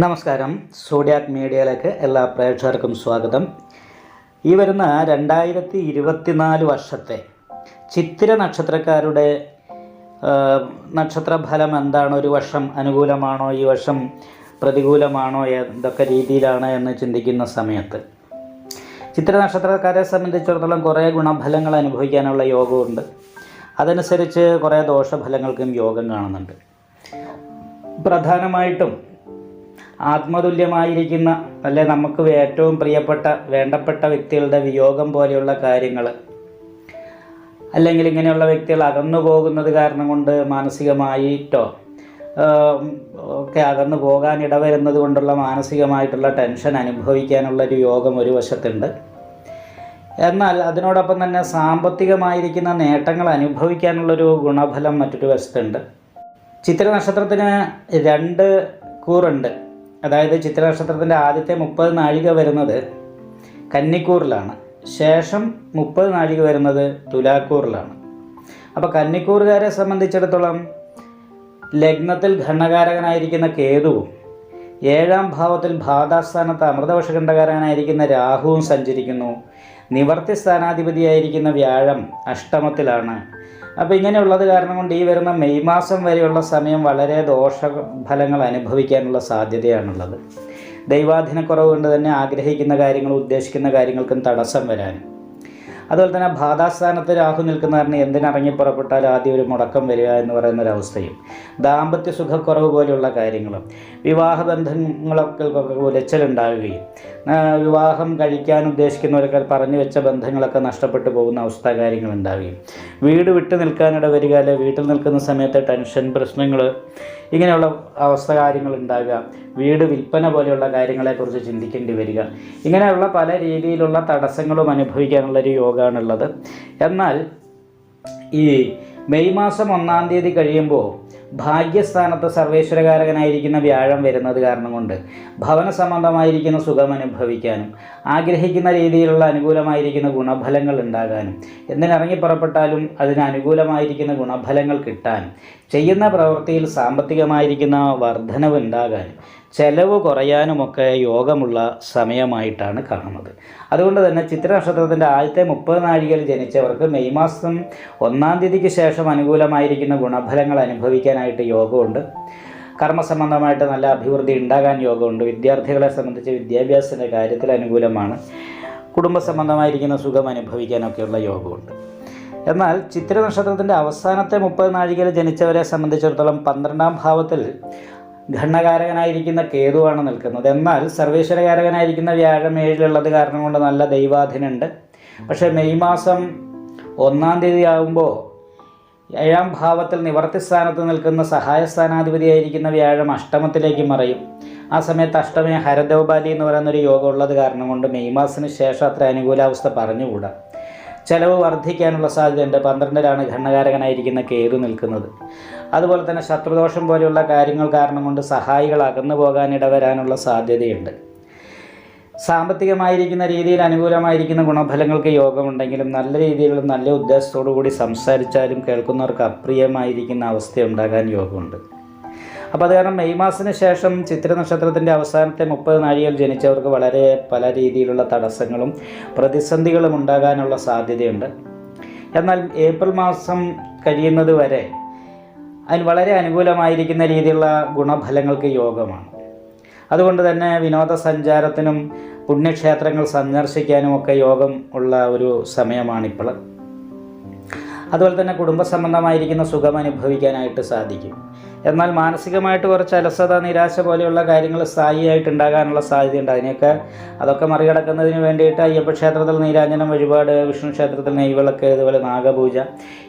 നമസ്കാരം. സോഡിയാക് മീഡിയയിലേക്ക് എല്ലാ പ്രേക്ഷകർക്കും സ്വാഗതം. ഈ വരുന്ന രണ്ടായിരത്തി ഇരുപത്തിനാല് വർഷത്തെ ചിത്തിര നക്ഷത്രക്കാരുടെ നക്ഷത്ര നക്ഷത്രഫലം എന്താണ്? ഒരു വർഷം അനുകൂലമാണോ? ഈ വർഷം പ്രതികൂലമാണോ? എന്തൊക്കെ രീതിയിലാണ് എന്ന് ചിന്തിക്കുന്ന സമയത്ത്. ചിത്ര നക്ഷത്രക്കാരെ സംബന്ധിച്ചിടത്തോളം കുറേ ഗുണഫലങ്ങൾ അനുഭവിക്കാനുള്ള യോഗമുണ്ട്. അതനുസരിച്ച് കുറേ ദോഷഫലങ്ങൾക്കും യോഗം കാണുന്നുണ്ട്. പ്രധാനമായിട്ടും ആത്മതുല്യമായിരിക്കുന്ന അല്ലെ നമുക്ക് ഏറ്റവും പ്രിയപ്പെട്ട വേണ്ടപ്പെട്ട വ്യക്തികളുടെ വിയോഗം പോലെയുള്ള കാര്യങ്ങൾ. അല്ലെങ്കിൽ ഇങ്ങനെയുള്ള വ്യക്തികൾ അകന്നു പോകുന്നത് കാരണം കൊണ്ട് മാനസികമായിട്ടോ ഒക്കെ അകന്നു പോകാൻ ഇടവരുന്നത് കൊണ്ടുള്ള മാനസികമായിട്ടുള്ള ടെൻഷൻ അനുഭവിക്കാനുള്ള ഒരു യോഗം ഒരു വശത്തുണ്ട്. എന്നാൽ അതിനോടൊപ്പം തന്നെ സാമ്പത്തികമായിരിക്കുന്ന നേട്ടങ്ങൾ അനുഭവിക്കാനുള്ളൊരു ഗുണഫലം മറ്റൊരു വശത്തുണ്ട്. ചിത്ര നക്ഷത്രത്തിന് രണ്ട് കൂറുണ്ട്. അതായത് ചിത്ര നക്ഷത്രത്തിന്റെ ആദ്യത്തെ മുപ്പത് നാഴിക വരുന്നത് കന്നിക്കൂറിലാണ്. ശേഷം മുപ്പത് നാഴിക വരുന്നത് തുലാക്കൂറിലാണ്. അപ്പോൾ കന്നിക്കൂറുകാരെ സംബന്ധിച്ചിടത്തോളം ലഗ്നത്തിൽ ഘണ്ണകാരകനായിരിക്കുന്ന കേതുവും ഏഴാം ഭാവത്തിൽ ഭാതാസ്ഥാനത്ത് അമൃതവശകണ്ഠകാരനായിരിക്കുന്ന രാഹുവും സഞ്ചരിക്കുന്നു. നിവർത്തി സ്ഥാനാധിപതിയായിരിക്കുന്ന വ്യാഴം അഷ്ടമത്തിലാണ്. അപ്പോൾ ഇങ്ങനെയുള്ളത് കാരണം കൊണ്ട് ഈ വരുന്ന മെയ് മാസം വരെയുള്ള സമയം വളരെ ദോഷ ദോഷഫലങ്ങൾ അനുഭവിക്കാനുള്ള സാധ്യതയാണുള്ളത്. ദൈവാധീനക്കുറവ് കൊണ്ട് തന്നെ ആഗ്രഹിക്കുന്ന കാര്യങ്ങൾ ഉദ്ദേശിക്കുന്ന കാര്യങ്ങൾക്കും തടസ്സം വരാനും. അതുപോലെ തന്നെ ബാധാസ്ഥാനത്ത് രാഹു നിൽക്കുന്ന കാരണം എന്തിനിറങ്ങി പുറപ്പെട്ടാൽ ആദ്യം ഒരു മുടക്കം വരിക എന്ന് പറയുന്ന ഒരവസ്ഥയും ദാമ്പത്യ സുഖക്കുറവ് പോലെയുള്ള കാര്യങ്ങളും വിവാഹ ബന്ധങ്ങളൊക്കെ വിവാഹം കഴിക്കാൻ ഉദ്ദേശിക്കുന്നവരൊക്കെ പറഞ്ഞു വെച്ച ബന്ധങ്ങളൊക്കെ നഷ്ടപ്പെട്ടു പോകുന്ന അവസ്ഥ കാര്യങ്ങളുണ്ടാവുകയും. വീട് വിട്ടു നിൽക്കാനിട വരിക വീട്ടിൽ നിൽക്കുന്ന സമയത്ത് ടെൻഷൻ പ്രശ്നങ്ങൾ ഇങ്ങനെയുള്ള അവസ്ഥ കാര്യങ്ങൾ ഉണ്ടാകുക. വീട് വിൽപ്പന പോലെയുള്ള കാര്യങ്ങളെക്കുറിച്ച് ചിന്തിക്കേണ്ടി വരിക. ഇങ്ങനെയുള്ള പല രീതിയിലുള്ള തടസ്സങ്ങളും അനുഭവിക്കാനുള്ളൊരു യോഗമാണുള്ളത് എന്നാൽ ഈ മെയ് മാസം ഒന്നാം തീയതി കഴിയുമ്പോൾ ഭാഗ്യസ്ഥാനത്ത് സർവേശ്വരകാരകനായിരിക്കുന്ന വ്യാഴം വരുന്നത് കാരണം കൊണ്ട് ഭവന സംബന്ധമായിരിക്കുന്ന സുഖം അനുഭവിക്കാനും ആഗ്രഹിക്കുന്ന രീതിയിലുള്ള അനുകൂലമായിരിക്കുന്ന ഗുണഫലങ്ങൾ ഉണ്ടാകാനും എന്തിനിറങ്ങി പുറപ്പെട്ടാലും അതിന് അനുകൂലമായിരിക്കുന്ന ഗുണഫലങ്ങൾ കിട്ടാനും ചെയ്യുന്ന പ്രവൃത്തിയിൽ സാമ്പത്തികമായിരിക്കുന്ന വർധനവ് ഉണ്ടാകാനും ചെലവ് കുറയാനുമൊക്കെ യോഗമുള്ള സമയമായിട്ടാണ് കാണുന്നത്. അതുകൊണ്ട് തന്നെ ചിത്ര നക്ഷത്രത്തിന്റെ ആദ്യത്തെ മുപ്പത് നാഴികയിൽ ജനിച്ചവർക്ക് മെയ് മാസം ഒന്നാം തീയതിക്ക് ശേഷം അനുകൂലമായിരിക്കുന്ന ഗുണഫലങ്ങൾ അനുഭവിക്കാനായിട്ട് യോഗമുണ്ട്. കർമ്മസംബന്ധമായിട്ട് നല്ല അഭിവൃദ്ധി ഉണ്ടാകാൻ യോഗമുണ്ട്. വിദ്യാർത്ഥികളെ സംബന്ധിച്ച് വിദ്യാഭ്യാസത്തിന്റെ കാര്യത്തിൽ അനുകൂലമാണ്. കുടുംബ സംബന്ധമായിരിക്കുന്ന സുഖം അനുഭവിക്കാനൊക്കെയുള്ള യോഗമുണ്ട്. എന്നാൽ ചിത്ര നക്ഷത്രത്തിന്റെ അവസാനത്തെ മുപ്പത് നാഴികയിൽ ജനിച്ചവരെ സംബന്ധിച്ചിടത്തോളം പന്ത്രണ്ടാം ഭാവത്തിൽ ഘണ്ണകാരകനായിരിക്കുന്ന കേതുവാണ് നിൽക്കുന്നത്. എന്നാൽ സർവേശ്വരകാരകനായിരിക്കുന്ന വ്യാഴം ഏഴിലുള്ളത് കാരണം കൊണ്ട് നല്ല ദൈവാധീനുണ്ട് പക്ഷേ മെയ് മാസം ഒന്നാം തീയതി ആകുമ്പോൾ ഏഴാം ഭാവത്തിൽ നിവർത്തി സ്ഥാനത്ത് നിൽക്കുന്ന സഹായ സ്ഥാനാധിപതിയായിരിക്കുന്ന വ്യാഴം അഷ്ടമത്തിലേക്ക് മറയും. ആ സമയത്ത് അഷ്ടമി ഹരദോപാലി എന്ന് പറയുന്നൊരു യോഗം ഉള്ളത് കാരണം കൊണ്ട് മെയ് മാസത്തിന് ശേഷം അത്ര അനുകൂലാവസ്ഥ പറഞ്ഞുകൂടാ. ചെലവ് വർദ്ധിക്കാനുള്ള സാധ്യതയുണ്ട് പന്ത്രണ്ടിലാണ് ഘണ്ണകാരകനായിരിക്കുന്ന കേതു നിൽക്കുന്നത്. അതുപോലെ തന്നെ ശത്രുദോഷം പോലെയുള്ള കാര്യങ്ങൾ കാരണം കൊണ്ട് സഹായികൾ അകന്നു പോകാൻ ഇടവരാനുള്ള സാധ്യതയുണ്ട്. സാമ്പത്തികമായിരിക്കുന്ന രീതിയിൽ അനുകൂലമായിരിക്കുന്ന ഗുണഫലങ്ങൾക്ക് യോഗമുണ്ടെങ്കിലും നല്ല രീതിയിലുള്ള നല്ല ഉദ്ദേശത്തോടു കൂടി സംസാരിച്ചാലും കേൾക്കുന്നവർക്ക് അപ്രിയമായിരിക്കുന്ന അവസ്ഥ ഉണ്ടാകാൻ യോഗമുണ്ട്. അപ്പോൾ അത് കാരണം മെയ് മാസത്തിന് ശേഷം ചിത്ര നക്ഷത്രത്തിന്റെ അവസാനത്തെ മുപ്പത് നാഴികയിൽ ജനിച്ചവർക്ക് വളരെ പല രീതിയിലുള്ള തടസ്സങ്ങളും പ്രതിസന്ധികളും ഉണ്ടാകാനുള്ള സാധ്യതയുണ്ട്. എന്നാൽ ഏപ്രിൽ മാസം കഴിയുന്നത് വരെ അതിന് വളരെ അനുകൂലമായിരിക്കുന്ന രീതിയിലുള്ള ഗുണഫലങ്ങൾക്ക് യോഗമാണ്. അതുകൊണ്ട് തന്നെ വിനോദസഞ്ചാരത്തിനും പുണ്യക്ഷേത്രങ്ങൾ സന്ദർശിക്കാനും ഒക്കെ യോഗം ഉള്ള ഒരു സമയമാണിപ്പോൾ. അതുപോലെ തന്നെ കുടുംബ സംബന്ധമായിരിക്കുന്ന സുഖം അനുഭവിക്കാനായിട്ട് സാധിക്കും. എന്നാൽ മാനസികമായിട്ട് കുറച്ച് അലസത നിരാശ പോലെയുള്ള കാര്യങ്ങൾ സ്ഥായിയായിട്ട് ഉണ്ടാകാനുള്ള സാധ്യതയുണ്ട്. അതിനെയൊക്കെ അതൊക്കെ മറികടക്കുന്നതിന് വേണ്ടിയിട്ട് അയ്യപ്പ ക്ഷേത്രത്തിൽ നീരാഞ്ജനം വഴിപാട് വിഷ്ണു ക്ഷേത്രത്തിൽ നെയ്വിളക്ക് ഇതുപോലെ നാഗപൂജ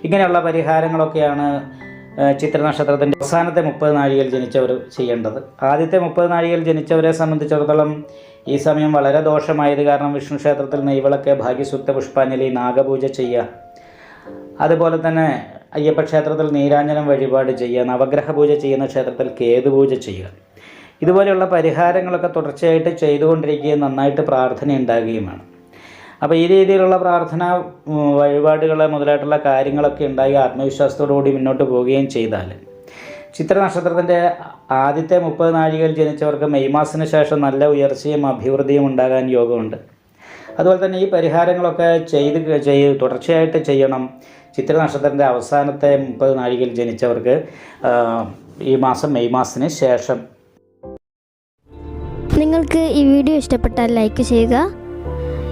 ഇങ്ങനെയുള്ള പരിഹാരങ്ങളൊക്കെയാണ് ഏഹ് ചിത്ര നക്ഷത്രത്തിന്റെ അവസാനത്തെ മുപ്പത് നാഴികയിൽ ജനിച്ചവർ ചെയ്യേണ്ടത്. ആദ്യത്തെ മുപ്പത് നാഴികയിൽ ജനിച്ചവരെ സംബന്ധിച്ചിടത്തോളം ഈ സമയം വളരെ ദോഷമായത് കാരണം വിഷ്ണു ക്ഷേത്രത്തിൽ നെയ്വിളക്ക് ഭാഗ്യസുക്ത പുഷ്പാഞ്ജലി നാഗപൂജ ചെയ്യുക. അതുപോലെ തന്നെ അയ്യപ്പ ക്ഷേത്രത്തിൽ നീരാഞ്ജനം വഴിപാട് ചെയ്യുക നവഗ്രഹ പൂജ ചെയ്യുന്ന ക്ഷേത്രത്തിൽ കേതുപൂജ ചെയ്യുക. ഇതുപോലെയുള്ള പരിഹാരങ്ങളൊക്കെ തുടർച്ചയായിട്ട് ചെയ്തുകൊണ്ടിരിക്കുകയും നന്നായിട്ട് പ്രാർത്ഥന ഉണ്ടാകുകയും വേണം അപ്പോൾ ഈ രീതിയിലുള്ള പ്രാർത്ഥന വഴിപാടുകൾ മുതലായിട്ടുള്ള കാര്യങ്ങളൊക്കെ ഉണ്ടായി ആത്മവിശ്വാസത്തോടു കൂടി മുന്നോട്ട് പോവുകയും ചെയ്താൽ ചിത്ര നക്ഷത്രത്തിന്റെ ആദ്യത്തെ മുപ്പത് നാഴികയിൽ ജനിച്ചവർക്ക് മെയ് മാസത്തിന് ശേഷം നല്ല ഉയർച്ചയും അഭിവൃദ്ധിയും ഉണ്ടാകാൻ യോഗമുണ്ട്. അതുപോലെ തന്നെ ഈ പരിഹാരങ്ങളൊക്കെ ചെയ്ത് ചെയ്ത് ചെയ് തുടർച്ചയായിട്ട് ചെയ്യണം. ചിത്ര നക്ഷത്രത്തിന്റെ അവസാനത്തെ മുപ്പത് നാഴികയിൽ ജനിച്ചവർക്ക് ഈ മാസം മെയ് മാസത്തിന് ശേഷം. നിങ്ങൾക്ക് ഈ വീഡിയോ ഇഷ്ടപ്പെട്ടാൽ ലൈക്ക് ചെയ്യുക